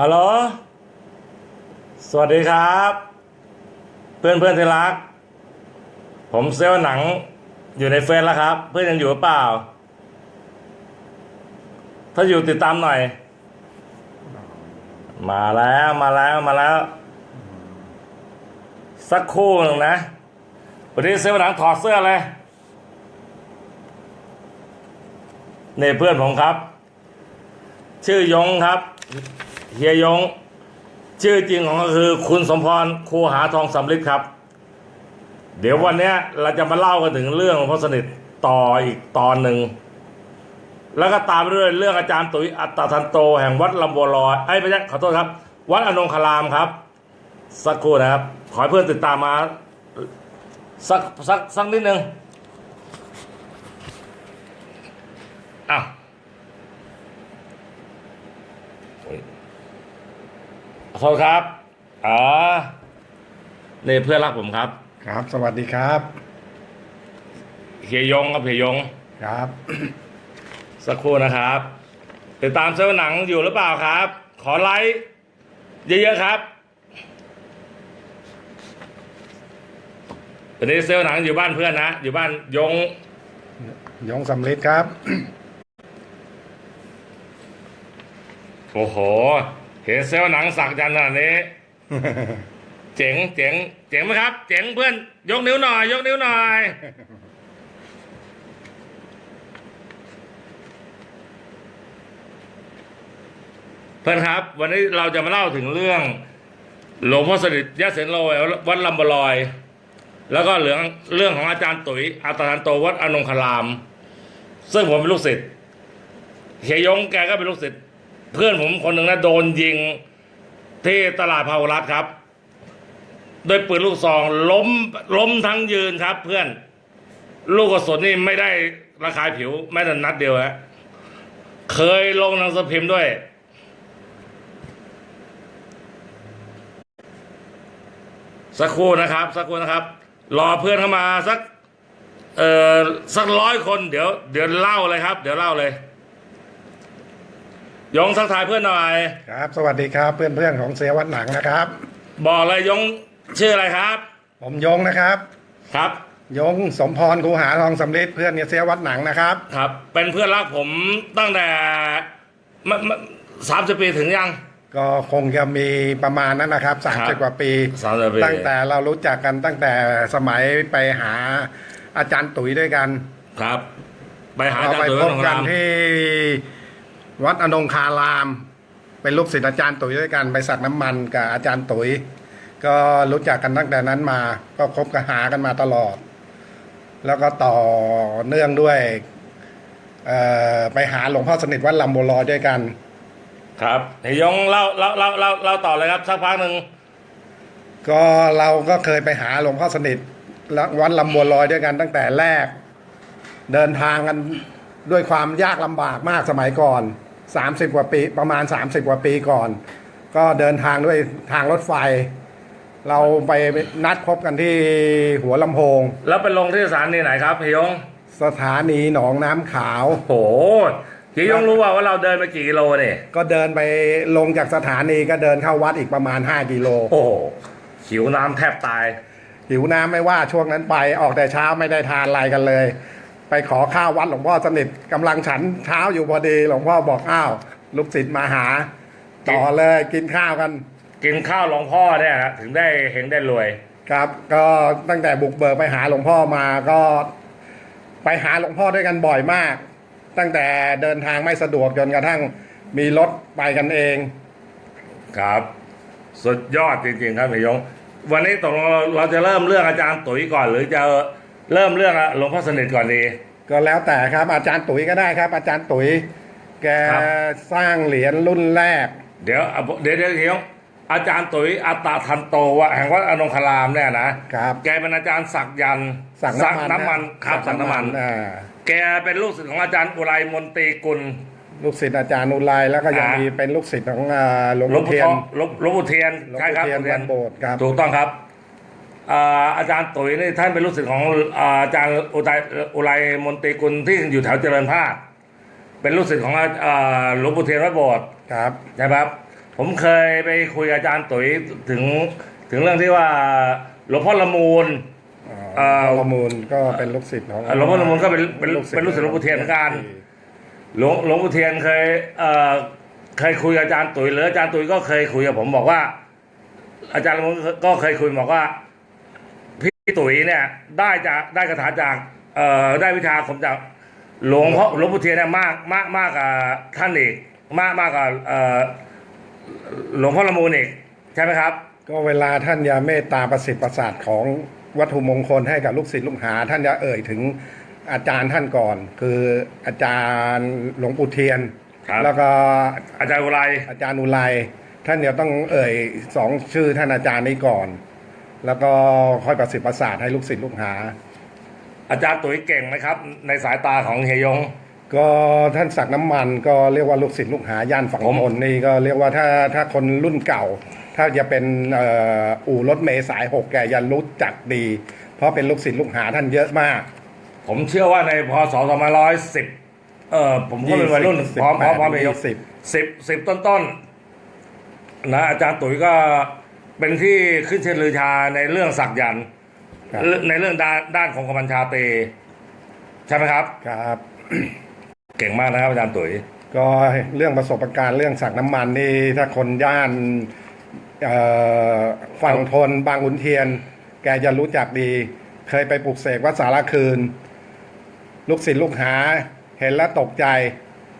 ฮัลโหล สวัสดีครับ เพื่อนเพื่อนที่รัก ผมเซลล์หนังอยู่ในเฟซแล้วครับ เพื่อนยังอยู่หรือเปล่า ถ้าอยู่ติดตามหน่อย มาแล้วมาแล้วมาแล้ว สักคู่หนึ่งนะ วันนี้เซลล์หนังถอดเสื้อเลยนี่เพื่อนผมครับ ชื่อยงครับ เฮียยง ชื่อจริงของเขาคือคุณสมพรครูหาทองสำลิดครับ เดี๋ยววันนี้เราจะมาเล่ากันถึงเรื่องของพระสนิทต่ออีกตอนหนึ่ง แล้วก็ตามไปด้วยเรื่องอาจารย์ตุ๋ยอัตตทันโต แห่งวัดลำบัวลอยไอ้ยไม่ใช่ขอโทษครับ วัดอนงคารามครับ สักครู่นะครับ ขอให้เพื่อนติดตามมา สักสักสักนิดนึงอ้าวโอ้ยขอ โทษครับ อ๋อนี่เพื่อนรักผมครับ ครับ สวัสดีครับเฮียยงครับเฮียยง ครับ สักครู่นะครับติดตามเซลล์หนังอยู่หรือเปล่าครับ ขอไลค์เยอะๆครับตอนนี้เซลล์หนังอยู่บ้านเพื่อนนะ อยู่บ้านยง ยงสำลิดครับ โอ้โห เห็นเซลล์หนังสักยันต์ขนาดนี้ เจ๋งเจ๋งเจ๋งไหมครับ เจ๋งเพื่อน ยกนิ้วหน่อย ยกนิ้วหน่อย เพื่อนครับ วันนี้เราจะมาเล่าถึงเรื่อง หลวงพ่อสนิทยะเสนโลวัดลำบลอย แล้วก็เรื่องเรื่องของอาจารย์ตุ๋ยอาตานโตวัดอนงคาราม ซึ่งผมเป็นลูกศิษย์เฮียยงแกก็เป็นลูกศิษย์ เพื่อนผมคนหนึ่งนะโดนยิงที่ตลาดพาวรัตครับโดยปืนลูกซองล้มล้มทั้งยืนครับ เพื่อน ลูกกระสุนนี่ไม่ได้ระคายผิวแม้แต่นัดเดียวฮะเคยลงหนังสือพิมพ์ด้วย สักครู่นะครับ สักครู่นะครับ รอเพื่อนเข้ามาสัก เอ่อสักร้อยคนเดี๋ยว เดี๋ยวเล่าเลยครับ เดี๋ยวเล่าเลย ยงทักทายเพื่อนหน่อย ครับ สวัสดีครับเพื่อนๆของเสียวัดหนังนะครับ บอกเลยยงชื่ออะไรครับ ผมยงนะครับ ครับ ยงสมพรครูหาทองสำลิดเพื่อนเนี่ยเสียวัดหนังนะครับ ครับ เป็นเพื่อนรักผมตั้งแต่สามสิบปีถึงยัง ก็คงจะมีประมาณนั้นนะครับสามครัสิบบกว่าปี30ปี ตั้งแต่เรารู้จักกันตั้งแต่สมัยไปหาอาจารย์ตุ๋ยด้วยกัน ครับ ไปหาอาเราจารไปย์ตุ๋ยพวับดหนองกันรามที่ วัดอนงคาราม เป็นลูกศิษย์อาจารย์ตุ๋ยด้วยกันไปสักน้ำมันกับอาจารย์ตุ๋ย ก็รู้จักกันตั้งแต่นั้นมา ก็คบกันหากันมาตลอด แล้วก็ต่อเนื่องด้วยเอ่อไปหาหลวงพ่อสนิทวัดลำบัวลอยด้วยกัน ครับเฮียยงเล่าเล่าเล่าเล่าเล่าต่อเลยครับสักพักหนึ่งก็เราก็เคยไปหาหลวงพ่อสนิทและวัดลำบัวลอยด้วยกันตั้งแต่แรก เดินทางกันด้วยความยากลำบากมากสมัยก่อน 30 กว่าปีประมาณ 30 กว่าปีก่อน ก็เดินทางด้วยทางรถไฟ เราไปนัดพบกันที่หัวลำโพง แล้วไปลงที่สถานีไหนครับเฮียยงสถานีหนองน้ำขาว โอ้โหเฮียยงรู้ว่าว่าเราเดินไปกี่กิโลเนี่ย ก็เดินไปลงจากสถานีก็เดินเข้าวัดอีกประมาณ 5 กิโลโอ้โหหิวน้ำแทบตาย หิวน้ำไม่ว่าช่วงนั้นไปออกแต่เช้าไม่ได้ทานอะไรกันเลย ไปขอข้าววัดหลวงพ่อสนิทกำลังฉันเช้าอยู่พอดีหลวงพ่อบอกอ้าวลูกศิษย์มาหา ต่อเลยกินข้าวกัน กินข้าวหลวงพ่อเนี่ยนะถึงได้เห็นได้รวย ครับ ก็ตั้งแต่บุกเบิกไปหาหลวงพ่อมาก็ ไปหาหลวงพ่อด้วยกันบ่อยมาก ตั้งแต่เดินทางไม่สะดวกจนกระทั่งมีรถไปกันเอง ครับ สุดยอดจริงๆครับเฮียยงวันนี้ตกลงเราเราจะเริ่มเรื่องอาจารย์ตุ๋ยก่อนหรือจะ เริ่มเรื่องหลวงพ่อสนิทก่อนดี ก็แล้วแต่ครับ อาจารย์ตุ๋ยก็ได้ครับ อาจารย์ตุ๋ย แกครับ สร้างเหรียญรุ่นแรก เดี๋ยวเอาเดี๋ยวเดี๋ยวเฮียยงอาจารย์ตุ๋ยอัตตาทันโตวะแห่งวัดอนงคารามเนี่ยนะครับ แกเป็นอาจารย์สักยันต์สักน้ำมันน้ำมันครับสักน้ำมัน อ่าแกเป็นลูกศิษย์ของอาจารย์อุไรมนตรีกุล ลูกศิษย์อาจารย์อุไรแล้วก็ยังอ่ามี มีเป็นลูกศิษย์ของอ่าหลวงหลวงปู่ปู่เทียทนองหลวงหลวงปู่เทียนหลวงใช่ปู่ครับเทียนหลวงปู่วัดโบสถ์ครับ ถูกต้องครับ อ่าอาจารย์ตุ๋ยนี่ท่านเป็นลูกศิษย์ของอ่าอาจารย์อุไรอุไรมนตรีกุลที่อยู่แถวเจริญพาสเป็นลูกศิษย์ของอ่าหลวงปู่เทียนวัดโบสถ์ครับใช่ไหมครับ ผมเคยไปคุยกับอาจารย์ตุ๋ยถึงถึงเรื่องที่ว่าหลวงพ่อละมูลเอ่อประมูลก็เป็นลูกศิษย์ของเอ่อหลวงพ่อละมุนก็เป็นเป็นเป็นลูกศิษย์หลวงปู่เทียนเหมือนกันหลวงหลวงปู่เทียนเคยเอ่อเคยคุยกับอาจารย์ตุ๋ยหรืออาจารย์ตุ๋ยก็เคยคุยกับผมบอกว่า อาจารย์ละมุนก็เคยคุยบอกว่า พี่ตุ๋ยเนี่ยได้จากได้คาถาจากเอ่อได้วิชาผมจากหลวงพ่อหลวงปู่เทียนเนี่ยมากมากมากกว่าท่านอีกมากมากกว่าเอ่อหลวงพ่อละมูลอีกใช่ไหมครับ ก็เวลาท่านยาเมตตาประสิทธิ์ประสาทของวัตถุมงคลให้กับลูกศิษย์ลูกหา ท่านจะเอ่ยถึงอาจารย์ท่านก่อน คืออาจารย์หลวงปู่เทียน ครับ แล้วก็อาจารย์อุไรอาจารย์อุไรท่านเดี๋ยวต้องเอ่ยสองชื่อท่านอาจารย์นี้ก่อน แล้วก็ค่อยประสิทธิ์ประสาทให้ลูกศิษย์ลูกหา อาจารย์ตุ๋ยเก่งไหมครับ ในสายตาของเฮียยง ก็ท่านสักน้ำมันก็เรียกว่าลูกศิษย์ลูกหาย่านฝั่งผม ทนนี่ก็เรียกว่าถ้าถ้าคนรุ่นเก่า ถ้าจะเป็นเอ่ออู่รถเมย์สายหกแกจะรู้จักดี เพราะเป็นลูกศิษย์ลูกหาท่านเยอะมาก ผมเชื่อว่าในพศ2510เอ่อผมก็เป็นวัยรุ่น20พร้อมพร้อมพร้อม18เฮียยงสิบ สิบสิบต้นต้นๆนะอาจารย์ตุ๋ยก็ เป็นที่ขึ้นเชิญลือชาในเรื่องสักยันต์ครับ ในเรื่องด้านด้านของกำบัญชาเต ใช่ไหมครับ ครับ เก่งมากนะครับอาจารย์ตุ๋ย ก็เรื่องประสบการณ์เรื่องสักน้ำมันนี่ถ้าคนย่านเอ่อฝั่งทนบางขุนเทียน แกจะรู้จักดี เคยไปปลูกเสกวัดสารคืน ลูกศิษย์ลูกหา เห็นแล้วตกใจ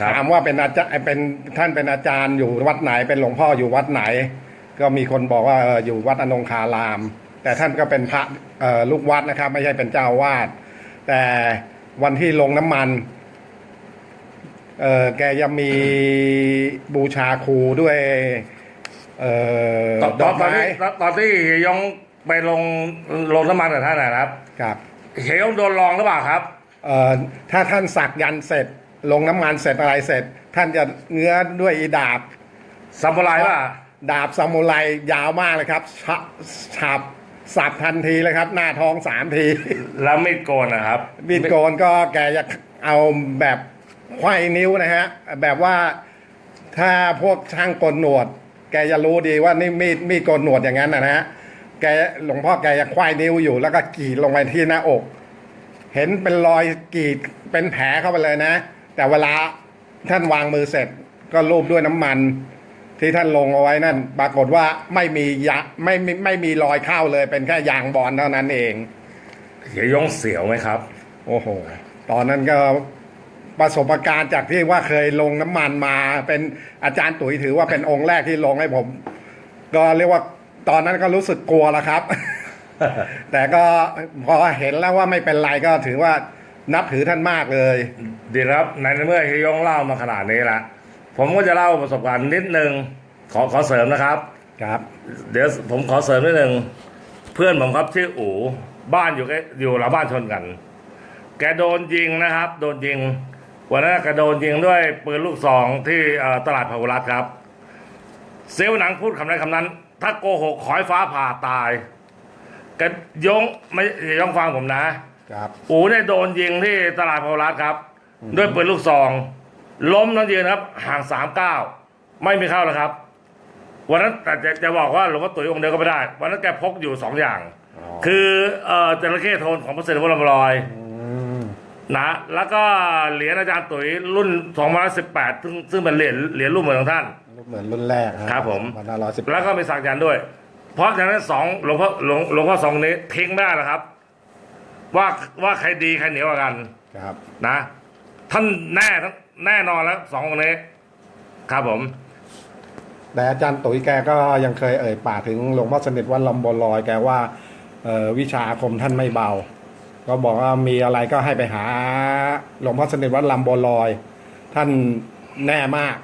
ครับ ถามว่าเป็นอาจารย์เป็นท่านเป็นอาจารย์อยู่วัดไหนเป็นหลวงพ่ออยู่วัดไหน ก็มีคนบอกว่าเอออยู่วัดอนงคาราม แต่ท่านก็เป็นพระเอ่อลูกวัดนะครับ ไม่ใช่เป็นเจ้าอาวาด แต่วันที่ลงน้ำมันเออแกยังมีบูชาครูด้วยเออตอนดตออนกตอนไม้ที่ตอนที่เฮียยงไปลงลงน้ำมันกับท่านนะครับ ครับเฮียยงโดนลองหรือเปล่าครับเอ่อถ้าท่านสักยันต์เสร็จ ลงน้ำมันเสร็จอะไรเสร็จ ท่านจะเงื้อด้วยอีดาบสัมปรายป่ะ ดาบซามูไรยาวมากเลยครับฉะฉับสับทันทีเลยครับ หน้าท้องสามที แล้วมีดโกนนะครับมีดโกนก็แกจะเอาแบบไขว้นิ้วนะฮะ แบบว่าถ้าพวกช่างโกนหนวด แกจะรู้ดีว่านี่มีดมีดโกนหนวดอย่างนั้นนะฮะแกหลวงพ่อแกจะไขว้นิ้วอยู่ แล้วก็กรีดลงไปที่หน้าอก เห็นเป็นรอยกรีดเป็นแผลเข้าไปเลยนะ แต่เวลาท่านวางมือเสร็จก็ลูบด้วยน้ำมัน ที่ท่านลงเอาไว้นั่นปรากฏว่าไม่มียะไม่ไม่ไม่มีรอยเข้าเลย เป็นแค่ยางบอลเท่านั้นเองเฮียยงเสียวไหมครับ โอ้โห ตอนนั้นก็ประสบการณ์จากที่ว่าเคยลงน้ำมันมา เป็นอาจารย์ตุ๋ยถือว่าเป็นองค์แรกที่ลงให้ผม ก็เรียกว่าตอนนั้นก็รู้สึกกลัวแล้วครับ แต่ก็พอเห็นแล้วว่าไม่เป็นไรก็ถือว่านับถือท่านมากเลย ดีครับในเมื่อเฮียยงเล่ามาขนาดนี้ละ ผมก็จะเล่าประสบการณ์นิดนึงขอขอเสริมนะครับ ครับ เดี๋ยวผมขอเสริมนิดนึงเพื่อนผมครับชื่ออู๋บ้านอยู่ใกล้อยู่หลังบ้านชนกัน แกโดนยิงนะครับ โดนยิงวันนั้นแกโดนยิงด้วยปืนลูกซองที่เอ่อตลาดพาหุรัตน์ครับ เซลล์หนังพูดคำนั้นคำนั้น ถ้าโกหกขอให้ฟ้าผ่าตายแกยงไม่อย่ายงฟังผมนะครับ อูเนี่ยโดนยิงที่ตลาดพาหุรัตน์ครับ ด้วยปืนลูกซอง ล้มทั้งยืนครับ ห่างสามเก้าไม่มีเข้าแล้วครับ วันนั้นแต่จะจะบอกว่าหลวงพ่อตุ๋ยองค์เดียวก็ไม่ได้ วันนั้นแกพกอยู่สองอย่างอ๋อคือเอ่อจระเข้โทนของพระเสด็จพระบรมลอยอืมนะ แล้วก็เหรียญอาจารย์ตุ๋ยรุ่น2018ซึ่งซึ่งเป็นเหรียญเหรียญรุ่นเหมือนของท่าน เหมือนรุ่นแรกครับผมพันห้าร้อยสิบแล้วก็มีสักยันต์ด้วย เพราะฉะนั้นสองหลวงพ่อหลวงหลวงพ่อสองนี้ทิ้งไม่ได้แล้วครับ ว่าว่าใครดีใครเหนียวกว่ากันครับนะ ท่านแน่ทั้ง แน่นอนแล้วสององค์นี้ครับผม แต่อาจารย์ตุ๋ยแกก็ยังเคยเอ่ยปากถึงหลวงพ่อสนิทวัดลำบนลอยแกว่าเอ่อวิชาอาคมท่านไม่เบา ก็บอกว่ามีอะไรก็ให้ไปหาหลวงพ่อสนิทวัดลำบนลอย ท่านแน่มาก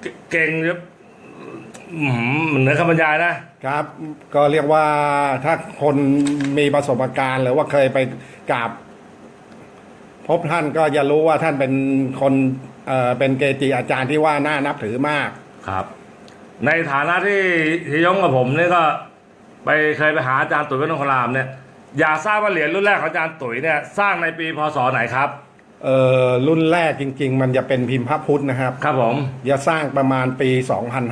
เกเก่งครับอืมเหนือคำบรรยายนะครับก็เรียกว่าถ้าคนมีประสบการณ์ หรือว่าเคยไปกราบพ บท่านก็จะรู้ว่าท่านเป็นคนเอ่อเป็นเกจิอาจารย์ที่ว่าน่านับถือมาก ครับ ในฐานะที่ที่ยงกับผมเนี่ยก็ ไปเคยไปหาอาจารย์ตุ๋ยวัดนงครามเนี่ยอยากทราบว่าเหรียญรุ่นแรกของอาจารย์ตุ๋ยเนี่ยสร้างในปีพศไหนครับ เอ่อรุ่นแรกจริง ๆ มันจะเป็นพิมพ์พระพุทธนะครับครับผมจะสร้างประมาณปี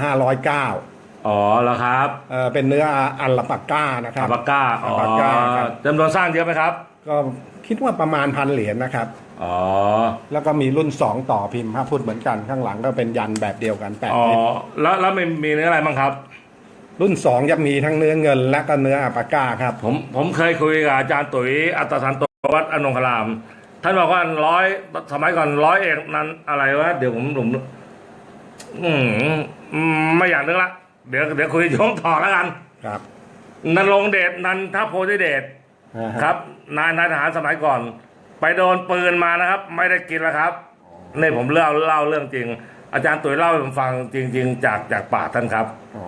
2509อ๋อแล้วครับเอ่อเป็นเนื้ออัลลาปาก้านะครับอาบาก้าอ๋ออาบาก้าครับจำนวนสร้างเยอะไหมครับ ก็ คิดว่าประมาณพันเหรียญนะครับ อ๋อ แล้วก็มีรุ่น 2 ต่อพิมพ์พระพุทธเหมือนกันข้างหลังก็เป็นยันแบบเดียวกันแปดอ๋อทิศแล้วแล้วมีมีเนื้ออะไรบ้างครับ รุ่น 2 จะมีทั้งเนื้อเงิน และก็เนื้ออัลปาก้าครับ ผมผมเคยคุยกับอาจารย์ตุ๋ยอัตสันโตวัดอนงคราม ท่านบอกว่าร้อยสมัยก่อนร้อยเอกนั้นอะไรวะเดี๋ยวผมผมอืมอืมไม่อยากนึกละ เดี๋ยวเดี๋ยวคุยย้งต่อแล้วกัน ครับนันลงค์เดชนันทโพธิเดชอ่าฮะ ครับ นายนายทหารสมัยก่อน ไปโดนปืนมานะครับ ไม่ได้กินแล้วครับนี่ผมเล่าเล่าเรื่องจริง อาจารย์ตุ๋ยเล่าให้ผมฟังจริง ๆ จากจากปากท่านครับอ๋อ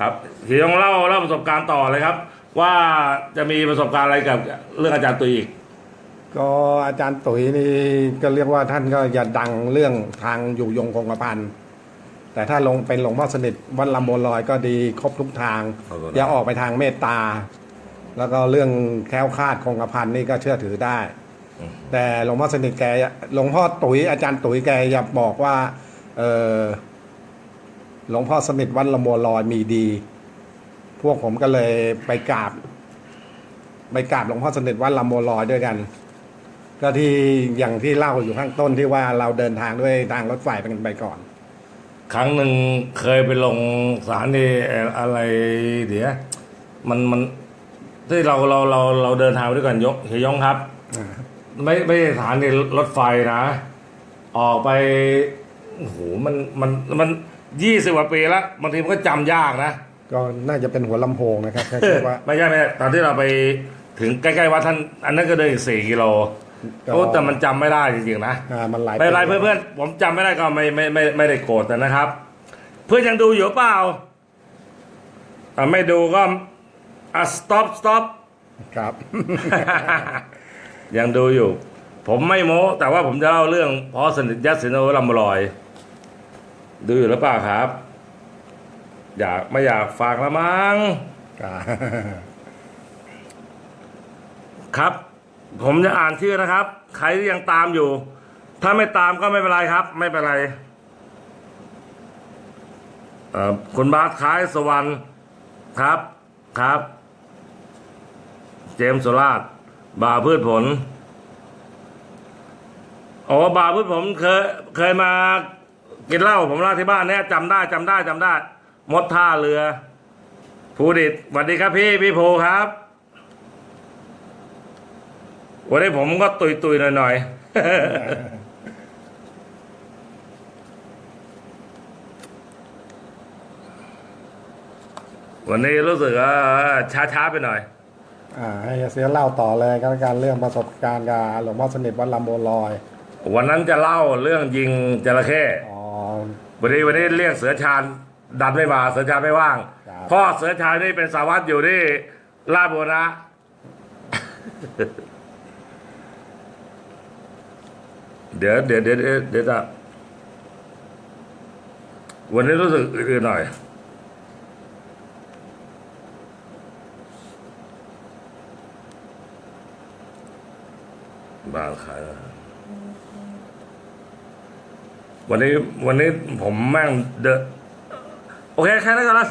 ครับทีต้องเล่าเล่าประสบการณ์ต่อเลยครับ ว่าจะมีประสบการณ์อะไรกับเรื่องอาจารย์ตุ๋ยอีกก็อาจารย์ตุ๋ยนี่ก็เรียกว่าท่านก็อย่าดังเรื่องทางอยู่ยงคงกระพันแต่ถ้าลงเป็นหลวงพ่อสนิทวัดลำโบวลอยก็ดีครบทุกทางขอบคุณอย่าออกไปทางเมตตา แล้วก็เรื่องแคล้วคลาดคงกระพันนี่ก็เชื่อถือได้ แต่หลวงพ่อสนิทแกหลวงพ่อตุ๋ยอาจารย์ตุ๋ยแกอย่าบอกว่า เออหลวงพ่อสนิทวัดละมัวลอยมีดี พวกผมก็เลยไปกราบ ไปกราบหลวงพ่อสนิทวัดละมัวลอยด้วยกัน ก็ที่อย่างที่เล่าอยู่ข้างต้นที่ว่าเราเดินทางด้วยทางรถไฟไปกันไปก่อน ครั้งหนึ่งเคยไปลงสถานีเอ่ออะไรเดี๋ยวมันมัน ที่เราเราเราเราเดินทางไปด้วยกันยกเฮียยงครับ ไม่ไม่ใช่สถานีรถไฟนะ ออกไปโอ้โหมันมันมันยี่สิบกว่าปีแล้วบางทีมันก็จำยากนะ ก็น่าจะเป็นหัวลำโพงนะครับแค่คิดว่า ไม่ใช่ไม่ใช่ตอนที่เราไปถึงใกล้ๆวัดท่านอันนั้นก็เดินอีกสี่กิโลก็ โอ้แต่มันจำไม่ได้จริงๆนะ อ่ามันหลายไม่เป็นไรปีเพื่อนๆ ผมจำไม่ได้ก็ไม่ไม่ไม่ไม่ได้โกรธนะครับ เพื่อนยังดูอยู่เปล่าอะไม่ดูก็ อะ stop stop ครับ ยังดูอยู่ ผมไม่โม้ แต่ว่าผมจะเล่าเรื่องพอสนิทยัดสินโนลำลอย ดูอยู่หรือเปล่าครับ อยากไม่อยากฝากละมั้งครับครับ ผมจะอ่านชื่อนะครับ ใครที่ยังตามอยู่ ถ้าไม่ตามก็ไม่เป็นไรครับ ไม่เป็นไรเอ่อคุณบาสคล้ายสวรรค์ครับครับ เจมส์สุราชบาพืชผลอ๋อบาพืชผลเคยเคยมากินเหล้าผมเล่าที่บ้านเนี่ยจำได้จำได้จำได้ มดท่าเรือภูดิตสวัสดีครับพี่พี่ภูครับวันนี้ผมก็ตุยตุยๆหน่อยๆวันนี้รู้สึกว่าช้าๆไปหน่อย ให้เสียเล่าต่อเลยกันการเรื่องประสบการณ์กับหลวงพ่อสนิทวัดลำโบวลอย วันนั้นจะเล่าเรื่องยิงจระเข้อ๋อวันนี้วันนี้เรียกเสือชาญดันไม่มาเสือชาญไม่ว่างครับเพ่อเสือชาญนี่เป็นสารวัตรอยู่ที่ลาดบัวนะเดี๋ยวเดี๋ยวเดี๋ยวเดี๋ยวเดี๋ยวจะวันนี้รู้สึกอื่นๆหน่อยางขายวันนี้วันนี้ผมแม่งเดอะโอเคแค่นั้นก่อนละ